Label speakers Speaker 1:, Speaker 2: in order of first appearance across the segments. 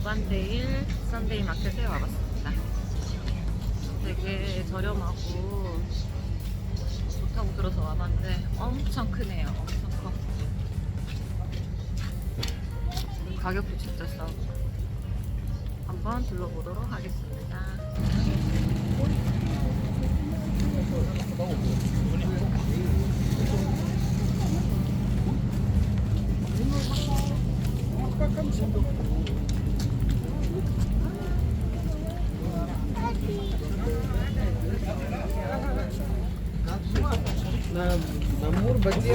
Speaker 1: 어반데일 썬데이 마켓에 와봤습니다. 되게 저렴하고 좋다고 들어서 와봤는데 엄청 크네요. 엄청 커. 가격도 진짜 싸고 한번 둘러보도록 하겠습니다.
Speaker 2: ನಮ್ಮೂರು
Speaker 1: ಬಗ್ಗಿ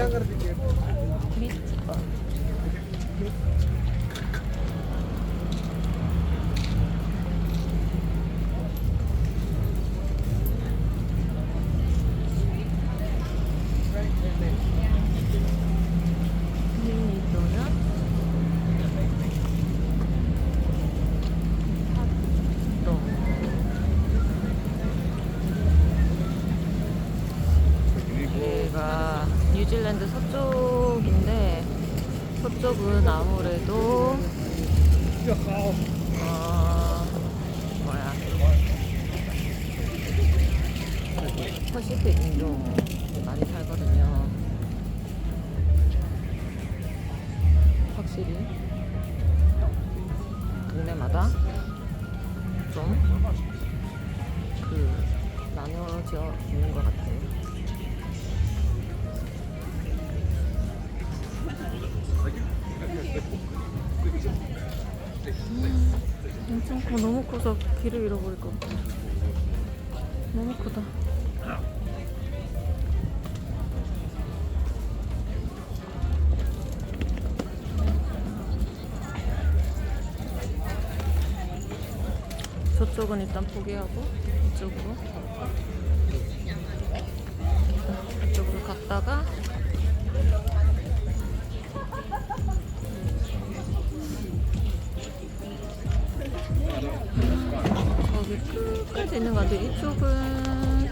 Speaker 1: 서쪽은 아무래도 어 뭐야 퍼시픽 인종 많이 살거든요. 확실히 동네마다 좀 그 나눠져 있는 것 같아요. 엄청 커 너무 커서 길을 잃어버릴 것 같아. 너무 크다. 저쪽은 일단 포기하고 이쪽으로. 이쪽으로 갔다가 끝까지 있는 것 같아요. 이쪽은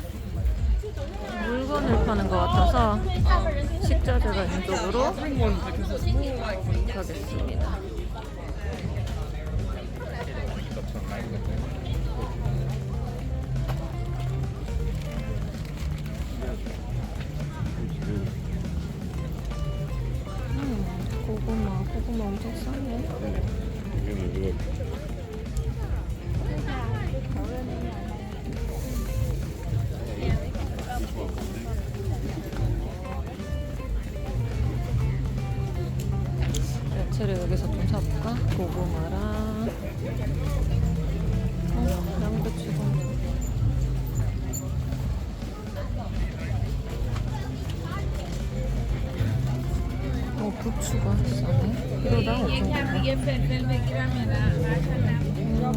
Speaker 1: 물건을 파는 것 같아서 식자재가 있는 쪽으로 가겠습니다. 야채를 여기서 좀 사볼까? 고구마랑 어, 양배추도 어, 부추가 싸네. 키로당 5,900원. 음.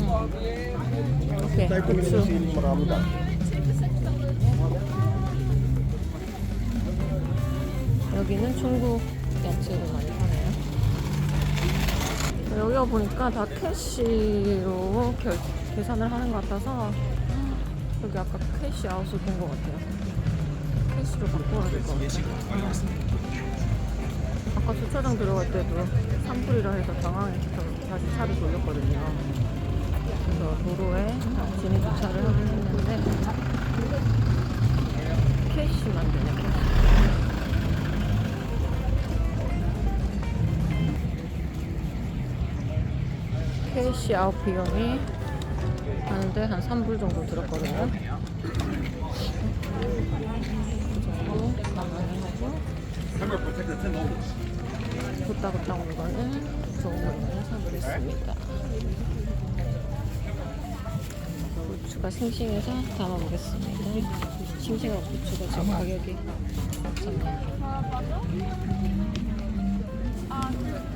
Speaker 1: 오케이, 부추. 여기는 중국 야채를 많이. 여기가 보니까 다 캐시로 결, 계산을 하는 것 같아서 여기 아까 캐시 아웃을 본 것 같아요. 캐시로 바꿔야 될 것 같아요. 아까 주차장 들어갈 때도 산불이라 해서 당황해서 다시 차를 돌렸거든요. 그래서 도로에 진입 주차를 했는데 캐시만 되네, 캐시. 캐시 아웃 비용이 하는데 한 3불 정도 들었거든요. 그 정도 감안을 하고 굿다굿다 물건을 좋은 물건을 사보겠습니다. 부추가 싱싱해서 담아보겠습니다. 싱싱한 부추가 지금 가격이 그리고 그럼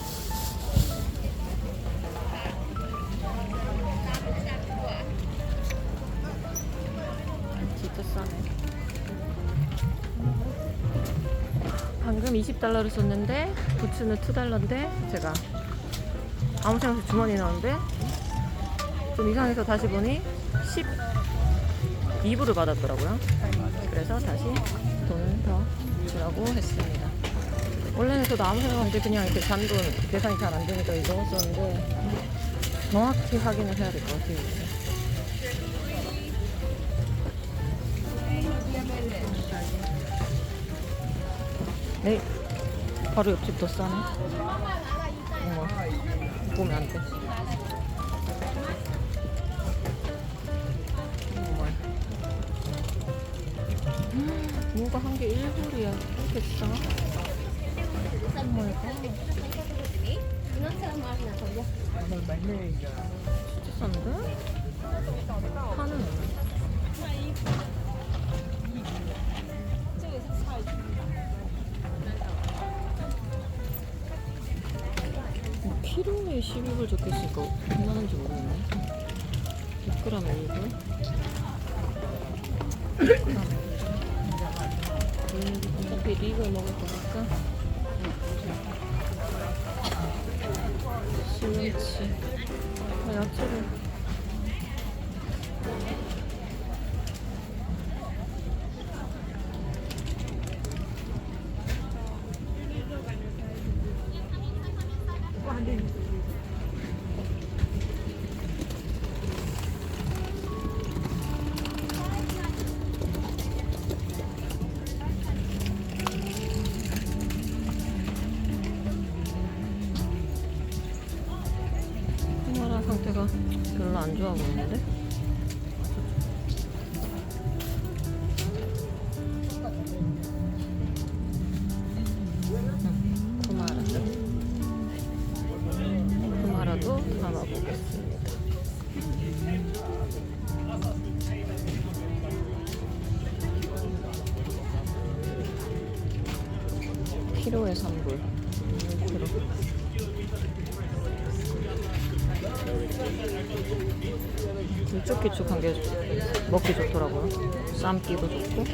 Speaker 1: 20달러를 썼는데 부츠는 2달러인데 제가 아무 생각 없이 주머니에 넣었는데 좀 이상해서 다시 보니 12불을 받았더라고요. 그래서 다시 돈을 더 주라고 했습니다. 원래는 저도 아무 생각 없이 그냥 이렇게 잔돈 계산이 잘 안 되니까 이거 넣었었는데 정확히 확인을 해야 될 것 같아요. 네, 바로 옆집 더 싸네. 어머, 보면 안 돼. 무가 한 개 1불이야. 이렇게 싸? 진짜 싼데? 파는 뭐 키로에 12불 적혀있으니까 얼마나인지 모르겠네. 100g에 1불 100g 어차피 립을 먹을 거니까. 시금치. 아, 야채를 안 좋아 보이는데? 응, 쿠마라. 쿠마라도 담아보겠습니다. 키로에 3불. 1kg. 길쭉길쭉한 게 먹기 좋더라고요. 삶기도 좋고.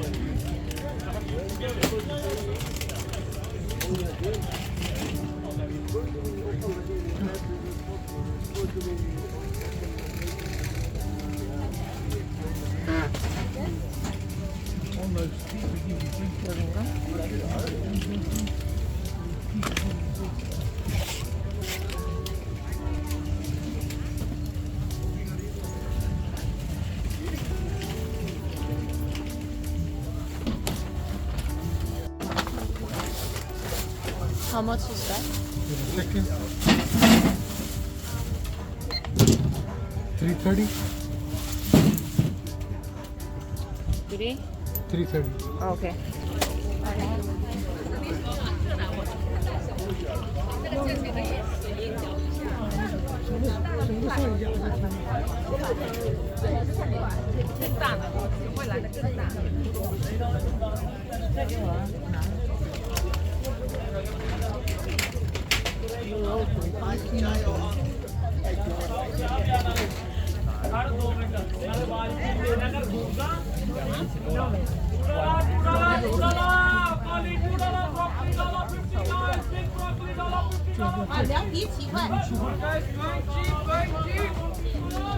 Speaker 1: 여긴가? How much is that?
Speaker 2: Second. 330?
Speaker 1: Three?
Speaker 2: 330.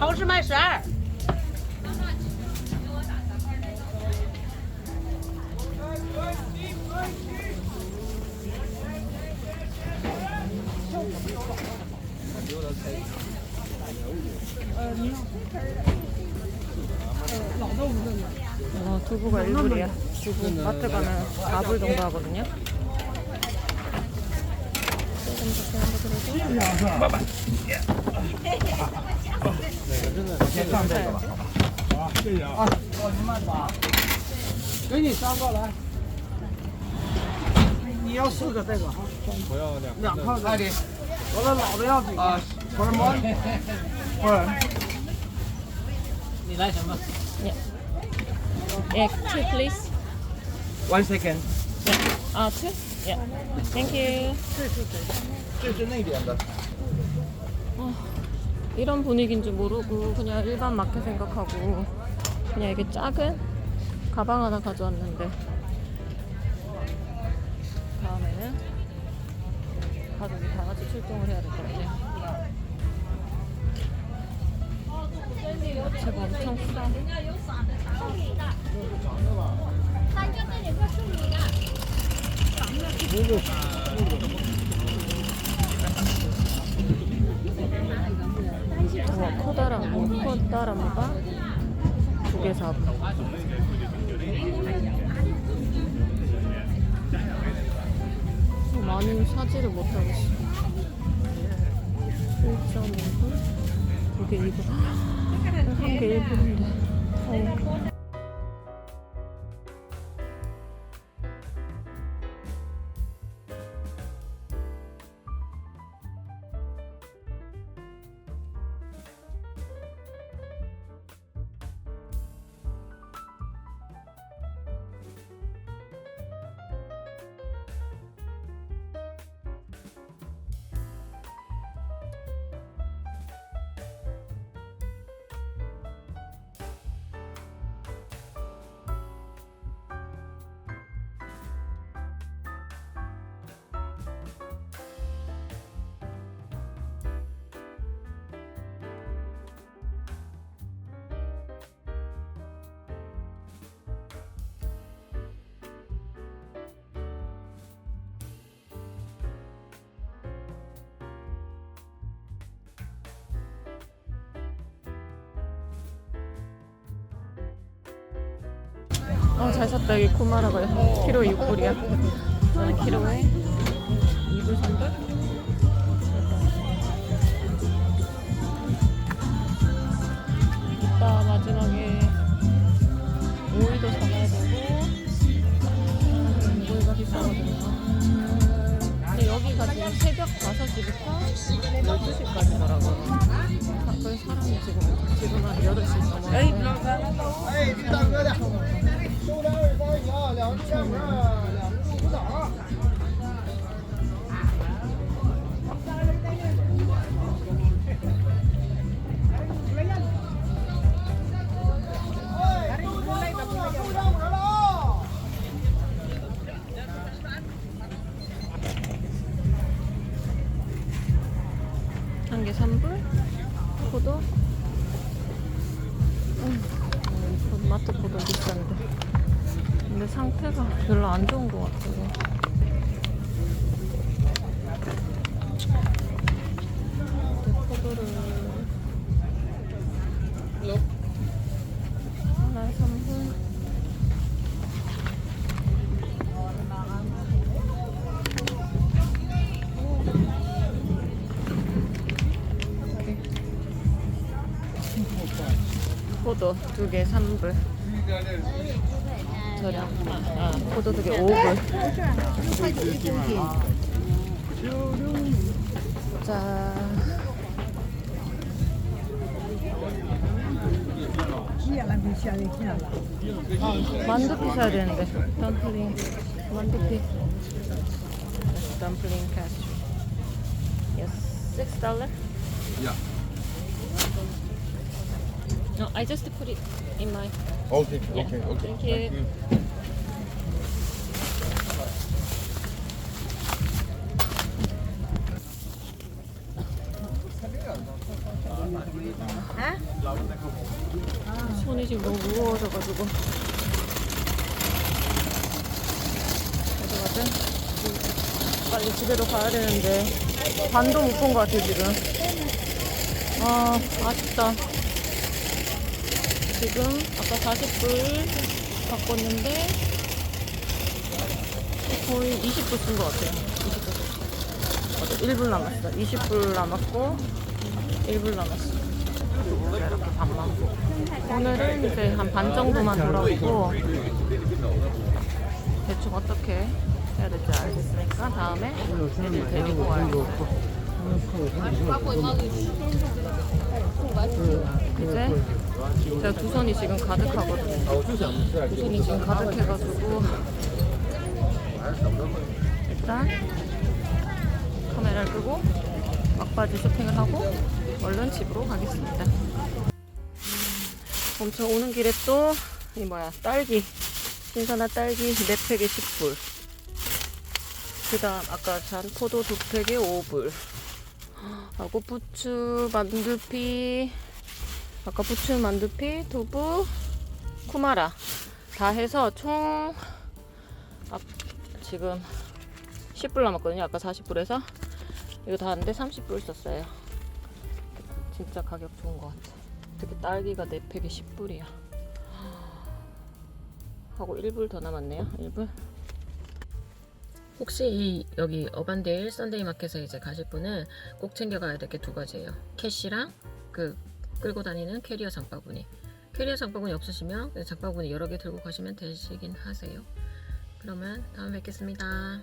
Speaker 2: 超市卖十二。
Speaker 1: Oh, okay. 어, 두부가 1불이야. 두부 마트 가면 4불 정도 하거든요. 조
Speaker 2: For one? For
Speaker 1: Yeah. Egg, two please.
Speaker 2: One second.
Speaker 1: Yeah. Uh, two? Yeah. Thank you.
Speaker 2: 어,
Speaker 1: 이런 분위기인 줄 모르고 그냥 일반 마켓 생각하고 그냥 이게 작은 가방 하나 가져왔는데 다음에는 가족이 다 같이 출동을 해야 될 것 같아요. 야채가 엄청 싸. 우와 커다란 커다란무가 두개 사고 어, 많이 사지를 못하겠어. 1.5불 두개 2불 한개 1불 어. 어, 잘 샀다. 여기 쿠마라가 키로 6불이야. 저는 키로에 2불 3불? 포도를 하나에 3불. 포도 두 개 3불. 저렴. 아, 포도 두 개 5불. 만두피 사야 되는데. 덤플링. 만두피. 덤플링 캐스트. Yes, six dollar.
Speaker 3: Yeah.
Speaker 1: No, I just put it in my.
Speaker 3: Okay,
Speaker 1: Yeah.
Speaker 3: okay, okay.
Speaker 1: Thank you. 손이 지금 너무 무거워져가지고. 가져가자. 빨리 집에도 가야 되는데 반도 못 본 것 같아 지금. 아 아쉽다. 지금 아까 40불 바꿨는데 거의 20불 쓴 것 같아요. 20불. 맞아, 1불 남았어. 20불 남았고 1불 남았어. 이렇게 반만. 오늘은 이제 한 반 정도만 돌아보고 대충 어떻게 해야 될지 알겠으니까 다음에 애들 데리고 와요. 이제 제가 두 손이 지금 가득하거든요. 두 손이 지금 가득해가지고 일단 카메라를 끄고 막 바지 쇼핑을 하고 얼른 집으로 가겠습니다. 엄청 오는 길에 또 이 뭐야 딸기 신선한 딸기 네 팩에 10불. 그 다음 아까 산 포도 두 팩에 5불. 하고 부추 만두피 아까 부추 만두피 두부 쿠마라. 다 해서 총 아, 지금 10불 남았거든요. 아까 40불에서 이거 다 하는데 30불 썼어요 진짜 가격 좋은 것 같아 특히 딸기가 4팩에 10불이야 하고 1불 더 남았네요 1불 혹시 이 여기 어반데일 썬데이 마켓에 이제 가실 분은 꼭 챙겨가야 될 게 두 가지예요. 캐시랑 그 끌고 다니는 캐리어 장바구니. 캐리어 장바구니 없으시면 장바구니 여러 개 들고 가시면 되시긴 하세요. 그러면 다음에 뵙겠습니다.